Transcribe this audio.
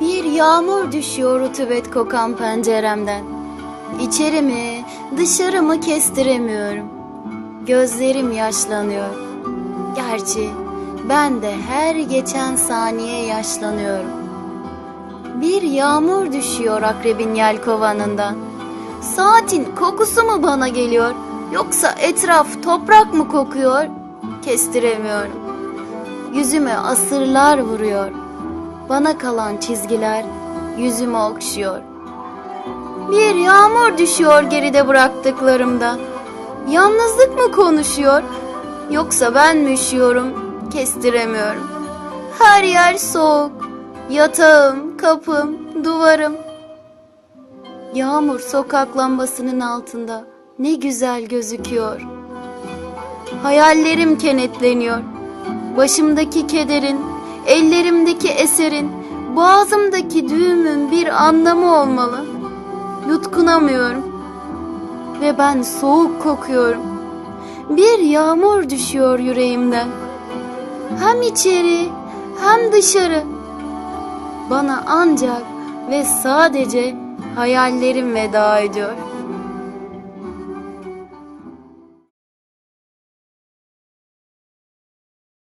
Bir yağmur düşüyor rutubet kokan penceremden. İçeri mi, dışarı mı kestiremiyorum. Gözlerim yaşlanıyor. Gerçi ben de her geçen saniye yaşlanıyorum. Bir yağmur düşüyor akrebin yelkovanından. Saatin kokusu mu bana geliyor yoksa etraf toprak mı kokuyor? Kestiremiyorum. Yüzüme asırlar vuruyor. Bana kalan çizgiler yüzümü okşuyor. Bir yağmur düşüyor geride bıraktıklarımdan. Yalnızlık mı konuşuyor? Yoksa ben mi üşüyorum? Kestiremiyorum. Her yer soğuk. Yatağım, kapım, duvarım. Yağmur sokak lambasının altında ne güzel gözüküyor. Hayallerim kenetleniyor. Başımdaki kederin, ellerimdeki eserin, boğazımdaki düğümün bir anlamı olmalı. Yutkunamıyorum. Ve ben soğuk kokuyorum. Bir yağmur düşüyor yüreğimden. Hem içeri hem dışarı. Bana ancak ve sadece hayallerim veda ediyor.